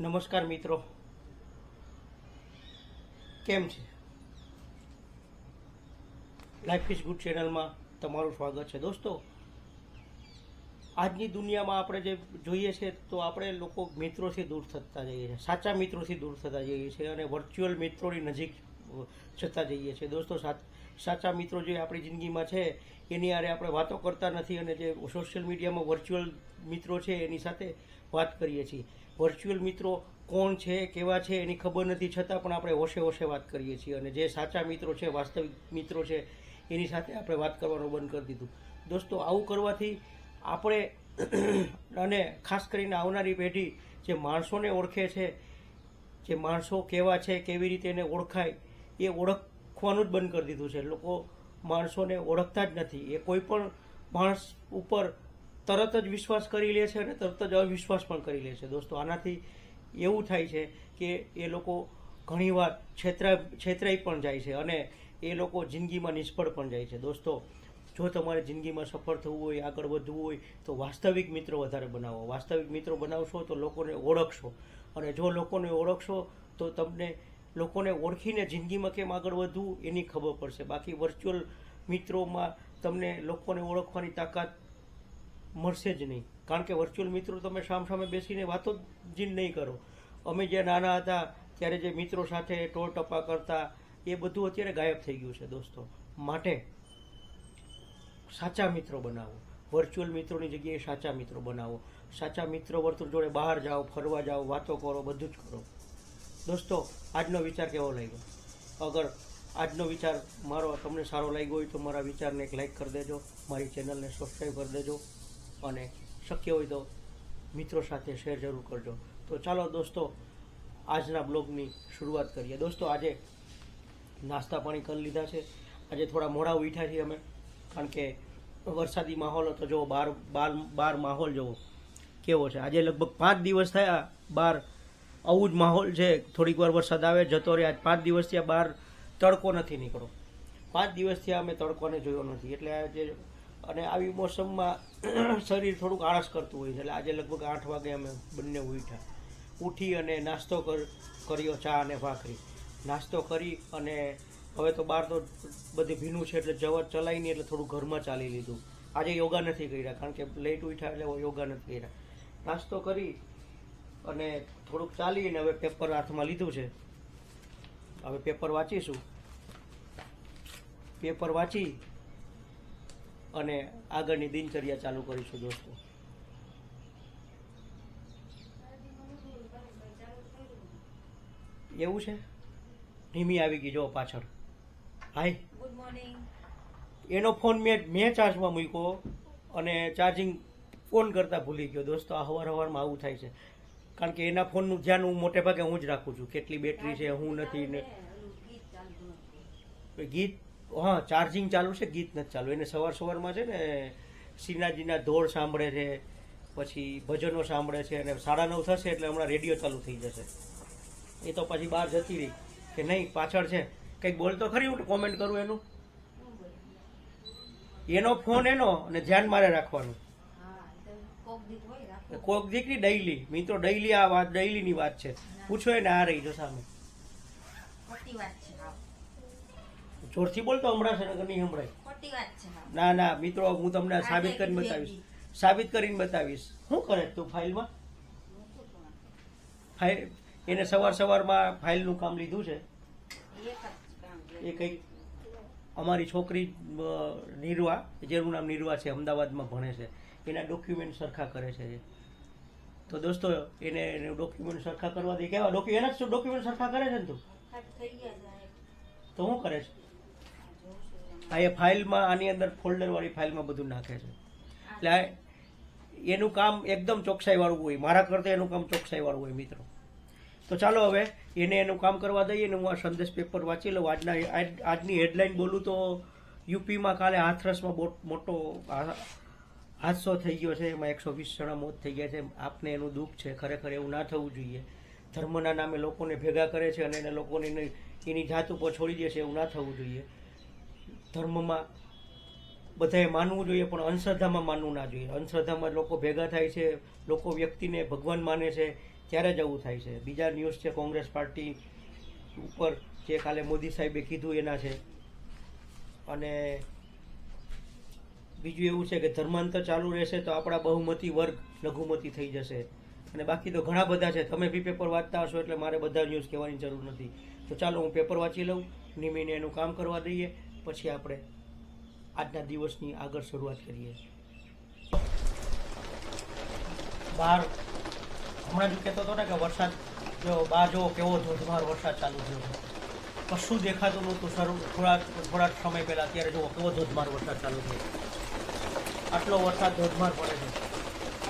નમસ્કાર મિત્રો. કેમ છે? લાઈફ ઇઝ ગુડ ચેનલમાં તમારું સ્વાગત છે. દોસ્તો, આજની દુનિયામાં આપણે જે જોઈએ છે તો આપણે લોકો મિત્રોથી દૂર થતા જઈએ છીએ, સાચા મિત્રોથી દૂર થતા જઈએ છીએ અને વર્ચ્યુઅલ મિત્રોની નજીક જતા જઈએ છીએ. દોસ્તો, સાચ- સાચા મિત્રો જે આપણી જિંદગીમાં છે, એની આરે આપણે વાતો કરતા નથી અને જે સોશિયલ મીડિયામાં વર્ચ્યુઅલ મિત્રો છે, એની સાથે વાત કરીએ છીએ. વર્ચ્યુઅલ મિત્રો કોણ છે, કેવા છે, એની ખબર નથી, છતાં પણ આપણે હોશે હોશે વાત કરીએ છીએ અને જે સાચા મિત્રો છે, વાસ્તવિક મિત્રો છે, એની સાથે આપણે વાત કરવાનું બંધ કરી દીધું. દોસ્તો, આવું કરવાથી આપણે અને ખાસ કરીને આવનારી પેઢી જે માણસોને ઓળખે છે, જે માણસો કેવા છે, કેવી રીતે એને ઓળખાય, એ ઓળખવાનું જ બંધ કરી દીધું છે. લોકો માણસોને ઓળખતા જ નથી. એ કોઈ પણ માણસ ઉપર તરત જ વિશ્વાસ કરી લે છે અને તરત જ અવિશ્વાસ પણ કરી લે છે. દોસ્તો, આનાથી એવું થાય છે કે એ લોકો ઘણીવાર છેતરા છેતરાઈ પણ જાય છે અને એ લોકો જિંદગીમાં નિષ્ફળ પણ જાય છે. દોસ્તો, જો તમારે જિંદગીમાં સફળ થવું હોય, આગળ વધવું હોય, તો વાસ્તવિક મિત્રો વધારે બનાવો. વાસ્તવિક મિત્રો બનાવશો તો લોકોને ઓળખશો. અને જો લોકોને ઓળખશો તો તમને લોકોને ઓળખીને જિંદગીમાં કેમ આગળ વધવું એની ખબર પડશે. બાકી વર્ચ્યુઅલ મિત્રોમાં તમને લોકોને ઓળખવાની તાકાત મળશે જ નહીં. કારણ કે વર્ચ્યુઅલ મિત્રો તમે સામસામે બેસીને વાતો જ નહીં કરો. અમે જે નાના હતા, ત્યારે જે મિત્રો સાથે ટોળ ટપા કરતા, એ બધું અત્યારે ગાયબ થઈ ગયું છે દોસ્તો. માટે સાચા મિત્રો બનાવો. વર્ચ્યુઅલ મિત્રોની જગ્યાએ સાચા મિત્રો બનાવો. સાચા મિત્રો વર્તુળ જોડે બહાર જાઓ, ફરવા જાઓ, વાતો કરો, બધું જ કરો. દોસ્તો, આજનો વિચાર કેવો લાગ્યો? અગર આજનો વિચાર મારો તમને સારો લાગ્યો હોય તો મારા વિચારને એક લાઈક કરી દેજો, મારી ચેનલને સબસ્ક્રાઈબ કરી દેજો અને શક્ય હોય તો મિત્રો સાથે શેર જરૂર કરજો. તો ચાલો દોસ્તો, આજના બ્લોગની શરૂઆત કરીએ. દોસ્તો, આજે નાસ્તા પાણી કરી લીધા છે. આજે થોડા મોડા ઉઠ્યા છીએ અમે, કારણ કે વરસાદી માહોલ હતો. જો બાર બાર બાર માહોલ જોવો, કેવો છે? આજે લગભગ પાંચ દિવસ થયા બાર આવું જ માહોલ છે. થોડીક વાર વરસાદ આવે, જતો રહે. આજ પાંચ દિવસથી આ બહાર તડકો નથી નીકળો પાંચ દિવસથી અમે તડકોને જોયો નથી. એટલે આજે અને આવી મોસમમાં શરીર થોડુંક આળસ કરતું હોય છે. એટલે આજે લગભગ આઠ વાગે અમે બંને ઉઠ્યા. ઉઠી અને નાસ્તો કર્યો ચા અને ભાખરી. નાસ્તો કરી અને હવે તો બહાર તો બધી ભીનું છે એટલે જવા નહીં, એટલે થોડું ઘરમાં ચાલી લીધું. આજે યોગા નથી કર્યા, કારણ કે લેટ ઉઠ્યા એટલે યોગા નથી કર્યા. નાસ્તો કરી અને થોડુંક ચાલીને હવે પેપર હાથમાં લીધું છે. હવે પેપર વાંચીશું. પેપર વાંચી અને આગળની દિનચર્યા ચાલુ કરીશું દોસ્તો. એવું છે? ધીમી આવી ગઈ જો પાછળ. હાય. ગુડ મોર્નિંગ એનો ફોન મેં મેં ચાર્જમાં મૂક્યો અને ચાર્જિંગ ફોન કરતાં ભૂલી ગયો દોસ્તો. આ હવાર હવારમાં આવું થાય છે. કારણ કે એના ફોનનું ધ્યાન હું મોટે ભાગે હું જ રાખું છું. કેટલી બેટરી છે હું નથી ને ગીત હા ચાર્જિંગ ચાલુ છે ગીત નથી ચાલુ. એને સવાર સવારમાં છે ને શ્રીનાથજીના ધોળ સાંભળે છે પછી ભજનો સાંભળે છે અને સાડા નવ થશે એટલે હમણાં રેડિયો ચાલુ થઈ જશે. એ તો પછી બહાર જતી રહી કે નહીં પાછળ છે. કંઈક બોલતો ખરી હું કોમેન્ટ કરું એનું? એનો ફોન એનો અને ધ્યાન મારે રાખવાનું. કોક દીકરી ડૈલી મિત્રો ડૈલી આ વાત ડૈલીની વાત છે. પૂછો એને આ રહી જો સામે. જોરથી બોલતો હમણાં છે નગર નહીં હાવ. ના ના મિત્રો હું તમને સાબિત કરીને બતાવીશ. સાબિત કરીને બતાવીશ. શું કરે તું ફાઇલમાં? ફાઇલ એને સવાર સવારમાં ફાઇલનું કામ લીધું છે. એ કંઈક અમારી છોકરી નિરવા જેનું નામ નિર્વા છે અમદાવાદમાં ભણે છે. એના ડોક્યુમેન્ટ સરખા કરે છે. તો દોસ્તો એને એને ડોક્યુમેન્ટ સરખા કરવા દે કેવા ડોક્યુ એના જ ડોક્યુમેન્ટ સરખા કરે છે ને તું. તો શું કરે છે? આ એ ફાઇલમાં આની અંદર ફોલ્ડરવાળી ફાઇલમાં બધું નાખે છે. એટલે આ એનું કામ એકદમ ચોકસાઈ વાળું હોય. મારા કરતાં એનું કામ ચોકસાઈવાળું હોય મિત્રો. તો ચાલો હવે એને એનું કામ કરવા દઈએ ને હું આ સંદેશ પેપર વાંચી લઉં. આજના આજ- આજની હેડલાઇન બોલું તો યુપીમાં કાલે હાથરસમાં મોટો હાદસો થઈ ગયો છે, એમાં એકસો વીસ જણા મોત થઈ ગયા છે. આપને એનું દુઃખ છે, ખરેખર એવું ના થવું જોઈએ. ધર્મના નામે લોકોને ભેગા કરે છે અને એને લોકોને એની- જાત ઉપર છોડી દે છે, એવું ના થવું જોઈએ. ધર્મમાં બધાએ માનવું જોઈએ, પણ અંધશ્રદ્ધામાં માનવું ના જોઈએ. અંધશ્રદ્ધામાં લોકો ભેગા થાય છે, લોકો વ્યક્તિને ભગવાન માને છે, ત્યારે જ આવું થાય છે. બીજા ન્યૂઝ છે, કોંગ્રેસ પાર્ટી ઉપર જે કાલે મોદી સાહેબે કીધું એના છે. અને બીજું એવું છે કે ધર્માંતર ચાલુ રહેશે તો આપણા બહુમતી વર્ગ લઘુમતી થઈ જશે. અને બાકી તો ઘણા બધા છે. તમે બી પેપર વાંચતા હશો એટલે મારે બધા ન્યૂઝ કહેવાની જરૂર નથી. તો ચાલો હું પેપર વાંચી લઉં, નિમીને એનું કામ કરવા દઈએ, પછી આપણે આજના દિવસની આગળ શરૂઆત કરીએ. બહાર હમણાં જ કહેતો હતો ને કે વરસાદ જો બહાર જો કેવો ધોધમાર વરસાદ ચાલુ થયો છે. કશું દેખાતું નહોતું. સર થોડા થોડા સમય પહેલાં અત્યારે જુઓ કેવો ધોધમાર વરસાદ ચાલુ થયો. આટલો વરસાદ ધોધમાર પડે છે.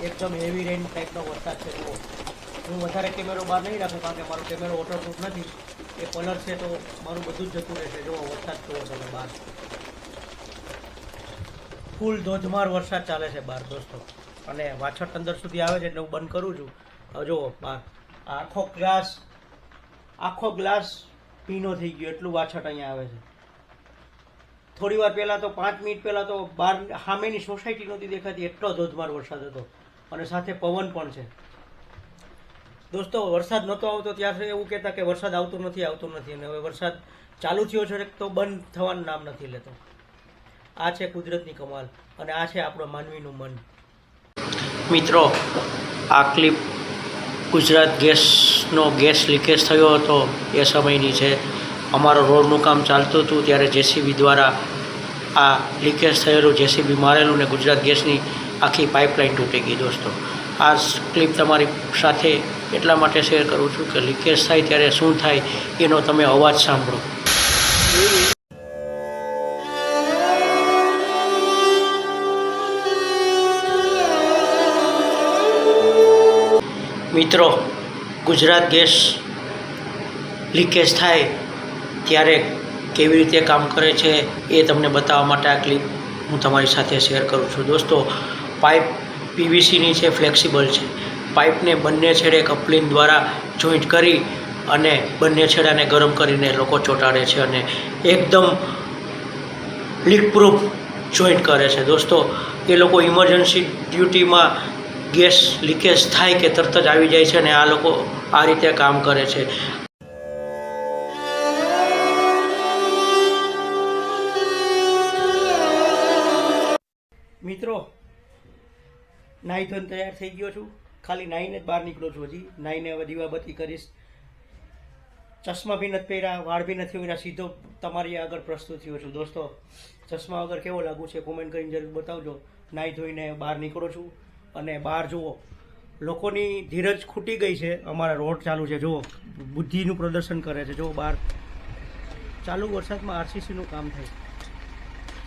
એકદમ હેવી રેન ટાઈપનો વરસાદ છે. જુઓ. હું વધારે કેમેરો બહાર નહીં રાખું કારણ કે મારો કેમેરો વોટરપ્રૂફ નથી. એ કલર છે તો મારું બધું જ જતું રહેશે. જુઓ, વરસાદ જુઓ તમે બહાર. ફૂલ ધોધમાર વરસાદ ચાલે છે બહાર, દોસ્તો. અને વાછટ અંદર સુધી આવે છે એટલે હું બંધ કરું છું. હવે જુઓ, બહાર. આખો ગ્લાસ આખો ગ્લાસ પીનો થઈ ગયો. એટલું વાછટ અહીંયા આવે છે. થોડી વાર પહેલાં તો, પાંચ મિનિટ પહેલાં તો બહાર સામેની સોસાયટી નહોતી દેખાતી, એટલો ધોધમાર વરસાદ હતો. અને સાથે પવન પણ છે. દોસ્તો, વરસાદ નહોતો આવતો ત્યાં સુધી એવું કહેતા કે વરસાદ આવતો નથી આવતો નથી. અને હવે વરસાદ ચાલુ થયો છે તો બંધ થવાનું નામ નથી લેતો. આ છે કુદરતની કમાલ, અને આ છે આપણો માનવીનું મન. મિત્રો, આ ક્લિપ ગુજરાત ગેસનો ગેસ લીકેજ થયો હતો એ સમયની છે. અમારો રોડનું કામ ચાલતું હતું ત્યારે જેસીબી દ્વારા આ લીકેજ થયેલું, જેસીબી મારેલું ને ગુજરાત ગેસની આખી પાઇપલાઇન તૂટી ગઈ દોસ્તો. આ ક્લિપ તમારી સાથે એટલા માટે શેર કરું છું કે લીકેજ થાય ત્યારે શું થાય એનો તમે અવાજ સાંભળો. મિત્રો, ગુજરાત ગેસ લીકેજ થાય ત્યારે કેવી રીતે કામ કરે છે એ તમને બતાવવા માટે આ ક્લિપ હું તમારી સાથે શેર કરું છું. દોસ્તો પાઇપ પીવીસીની છે ફ્લેક્સિબલ છે. પાઇપને બંને છેડે કપલિંગ દ્વારા જોઈન્ટ કરી અને બંને છેડાને ગરમ કરીને લોકો ચોંટાડે છે અને એકદમ લીક પ્રૂફ જોઈન્ટ કરે છે. દોસ્તો, એ લોકો ઇમરજન્સી ડ્યુટીમાં ગેસ લીકેજ થાય કે તરત જ આવી જાય છે અને આ લોકો આ રીતે કામ કરે છે. મિત્રો, નાહી ધોઈને તૈયાર થઈ ગયો છું. ખાલી નાહીને જ બહાર નીકળો છું હજી. નાહીને હવે દીવાબત્તી કરીશ. ચશ્મા બી નથી પહેર્યા, વાળ બી નથી પહેર્યા સીધો તમારી આગળ પ્રસ્તુત થયો છું. દોસ્તો, ચશ્મા વગર કેવો લાગુ છે? કોમેન્ટ કરીને જરૂર બતાવજો. નાહી ધોઈને બહાર નીકળો છું. અને બહાર જુઓ, લોકોની ધીરજ ખૂટી ગઈ છે. અમારા રોડ ચાલુ છે. જુઓ, બુદ્ધિનું પ્રદર્શન કરે છે. જુઓ, બહાર. ચાલુ વરસાદમાં આરસીસીનું કામ થાય.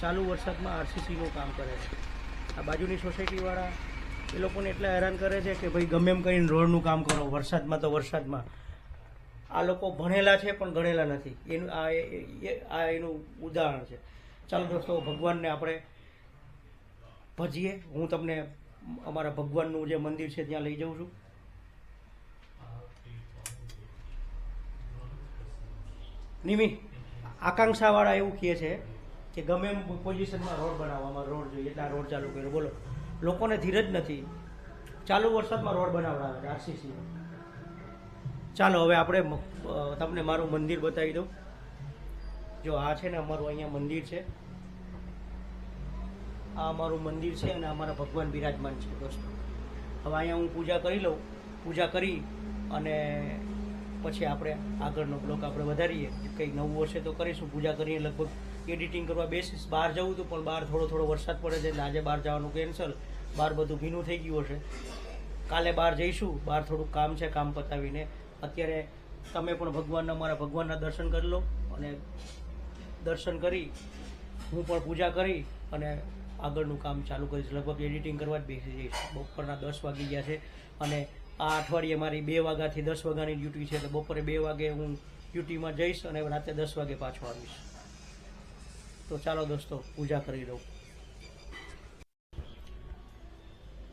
ચાલુ વરસાદમાં આરસીસીનું કામ કરે છે. આ બાજુની સોસાયટીવાળા એ લોકોને એટલા હેરાન કરે છે કે ભાઈ ગમે એમ કરીને રોડનું કામ કરો, વરસાદમાં તો વરસાદમાં. આ લોકો ભણેલા છે પણ ગણેલા નથી. એનું આ આ એનું ઉદાહરણ છે. ચાલો દોસ્તો, ભગવાનને આપણે ભજીએ. હું તમને અમારા ભગવાનનું જે મંદિર છે ત્યાં લઈ જાઉં છું. નિમિ, આકાંક્ષાવાળા એવું કહે છે કે ગમે એમ પોઝિશનમાં રોડ બનાવવામાં રોડ જોઈએ, એટલે આ રોડ ચાલુ કર્યો. બોલો, લોકોને ધીરજ નથી. ચાલુ વરસાદમાં રોડ બનાવડાવે છે આરસીસી ચાલો, હવે આપણે તમને મારું મંદિર બતાવી દઉં. જો આ છે ને, અમારું અહીંયા મંદિર છે. આ અમારું મંદિર છે અને અમારા ભગવાન બિરાજમાન છે, દોસ્તો. હવે અહીંયા હું પૂજા કરી લઉં. પૂજા કરી અને પછી આપણે આગળનો બ્લોક આપણે વધારીએ. કંઈક નવું વર્ષે તો કરીશું. પૂજા કરીને લગભગ. એડિટિંગ કરવા બેસીશ બહાર જવું હતું, પણ બહાર થોડો થોડો વરસાદ પડે છે એટલે આજે બહાર જવાનું કેન્સલ બહાર બધું ભીનું થઈ ગયું હશે. કાલે બહાર જઈશું. બહાર થોડુંક કામ છે, કામ પતાવીને. અત્યારે તમે પણ ભગવાનના મારા ભગવાનના દર્શન કરી લો અને દર્શન કરી, હું પણ પૂજા કરી અને આગળનું કામ ચાલુ કરીશ. લગભગ એડિટિંગ કરવા જ બેસી જઈશ. બપોરના દસ વાગી ગયા છે અને આ અઠવાડિયે મારી બે વાગ્યાથી દસ વાગ્યાની ડ્યુટી છે. એટલે બપોરે બે વાગે હું ડ્યુટીમાં જઈશ અને રાતે દસ વાગે પાછો આવીશ. તો ચાલો દોસ્તો, પૂજા કરી લઉં.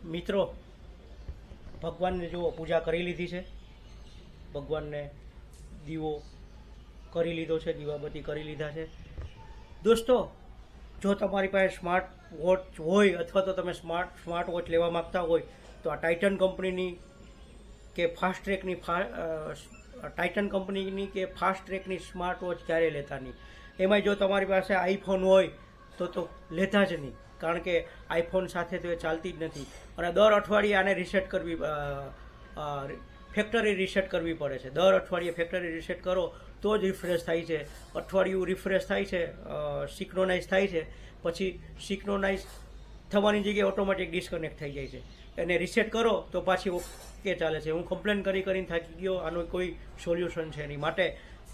મિત્રો, ભગવાનને જુઓ, પૂજા કરી લીધી છે. ભગવાનને દીવો કરી લીધો છે, દીવાબત્તી કરી લીધા છે. દોસ્તો, જો તમારી પાસે સ્માર્ટ વોચ હોય અથવા તો તમે સ્માર્ટ સ્માર્ટ વોચ લેવા માગતા હોય, તો આ ટાઇટન કંપનીની કે ફાસ્ટ ટ્રેકની ફા ટાઇટન કંપનીની કે ફાસ્ટ ટ્રેકની સ્માર્ટ વોચ ક્યારેય લેતા નહીં. એમાંય જો તમારી પાસે આઈફોન હોય, તો તો લેતા જ નહીં. કારણ કે આઈફોન સાથે તો એ ચાલતી જ નથી. અને દર અઠવાડિયે આને રિસેટ કરવી ફેક્ટરી રિસેટ કરવી પડે છે. દર અઠવાડિયે ફેક્ટરી રિસેટ કરો, તો જ રિફ્રેશ થાય છે. અઠવાડિયું રિફ્રેશ થાય છે સિક્રોનાઇઝ થાય છે. પછી સિક્રોનાઇઝ થવાની જગ્યાએ ઓટોમેટિક ડિસ્કનેક્ટ થઈ જાય છે. એને રિસેટ કરો, તો પાછી ઓકે ચાલે છે. હું કમ્પ્લેન કરી કરીને થાકી ગયો. આનો કોઈ સોલ્યુશન છે નહીં. માટે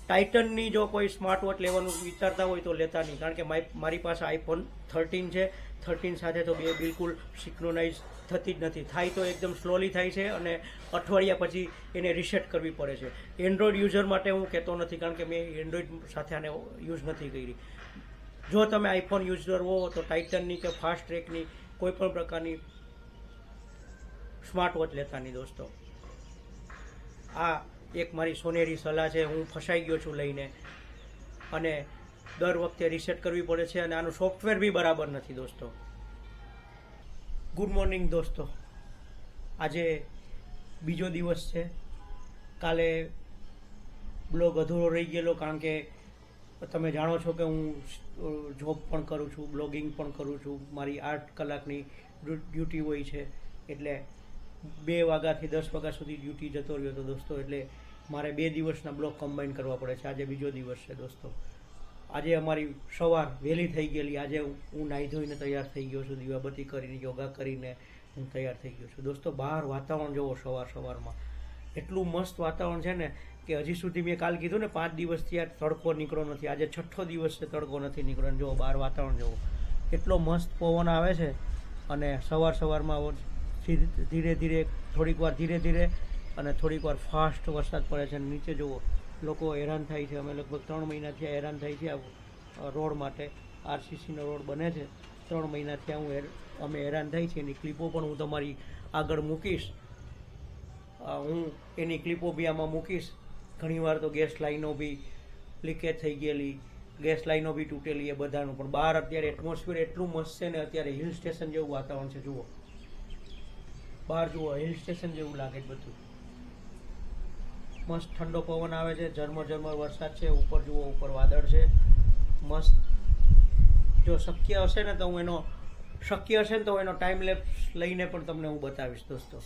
ટાઇટનની જો કોઈ સ્માર્ટ વોચ લેવાનું વિચારતા હોય તો લેતા નહીં. કારણ કે મારી પાસે આઈફોન થર્ટીન છે. થર્ટીન સાથે તો બે બિલકુલ સિક્રોનાઇઝ થતી જ નથી. થાય તો એકદમ સ્લોલી થાય છે અને અઠવાડિયા પછી એને રિસેટ કરવી પડે છે. એન્ડ્રોઈડ યુઝર માટે હું કહેતો નથી કારણ કે મેં એન્ડ્રોઈડ સાથે આને યુઝ નથી કરી. જો તમે આઈફોન યુઝર હો તો ટાઇટનની કે ફાસ્ટ ટ્રેકની કોઈ પણ પ્રકારની સ્માર્ટ વોચ લેતા નહીં, દોસ્તો. આ એક મારી સોનેરી સલાહ છે, હું ફસાઈ ગયો છું લઈને. અને દર વખતે રિસેટ કરવી પડે છે અને આનું સોફ્ટવેર બી બરાબર નથી દોસ્તો. ગુડ મોર્નિંગ દોસ્તો. આજે બીજો દિવસ છે. કાલે બ્લોગ અધૂરો રહી ગયેલો કારણ કે તમે જાણો છો કે હું જોબ પણ કરું છું બ્લોગિંગ પણ કરું છું. મારી આઠ કલાકની ડ્યુટી હોય છે. એટલે બે વાગ્યાથી દસ વાગ્યા સુધી ડ્યુટી જતો રહ્યો હતો દોસ્તો. એટલે મારે બે દિવસના બ્લોક કમ્બાઈન કરવા પડે છે. આજે બીજો દિવસ છે દોસ્તો. આજે અમારી સવાર વહેલી થઈ ગયેલી. આજે હું નાહી ધોઈને તૈયાર થઈ ગયો છું. દીવાબત્તી કરીને, યોગા કરીને હું તૈયાર થઈ ગયો છું. દોસ્તો, બહાર વાતાવરણ જોવો સવાર સવારમાં. એટલું મસ્ત વાતાવરણ છે ને કે હજી સુધી મેં કાલ કીધું ને, પાંચ દિવસથી આ તડકો નીકળ્યો નથી. આજે છઠ્ઠો દિવસ છે, તડકો નથી નીકળ્યો. જુઓ, બહાર વાતાવરણ જોવો. એટલો મસ્ત પવન આવે છે અને સવાર સવારમાં ધીરે ધીરે, થોડીક વાર ધીરે ધીરે અને થોડીક વાર ફાસ્ટ વરસાદ પડે છે અને નીચે જુઓ, લોકો હેરાન થાય છે. અમે લગભગ ત્રણ મહિનાથી હેરાન થાય છે આ રોડ માટે. આરસીસીનો રોડ બને છે. ત્રણ મહિનાથી હું અમે હેરાન થાય છે એની ક્લિપો પણ હું તમારી આગળ મૂકીશ. હું એની ક્લિપો બી આમાં મૂકીશ. ઘણીવાર તો ગેસ લાઈનો બી લીકેજ થઈ ગયેલી, ગેસ લાઈનો બી તૂટેલી એ બધાનું. પણ બહાર અત્યારે એટમોસ્ફિયર એટલું મસ્ત છે ને અત્યારે હિલ સ્ટેશન જેવું વાતાવરણ છે. જુઓ. બહાર જુઓ, હિલ સ્ટેશન જેવું લાગે છે બધું. મસ્ત ઠંડો પવન આવે છે, ઝરમર ઝરમર વરસાદ છે, ઉપર જુઓ, ઉપર વાદળ છે. મસ્ત. જો શક્ય હશે ને તો હું એનો, શક્ય હશે ને તો એનો ટાઈમ લેપ્સ લઈને પણ તમને હું બતાવીશ, દોસ્તો.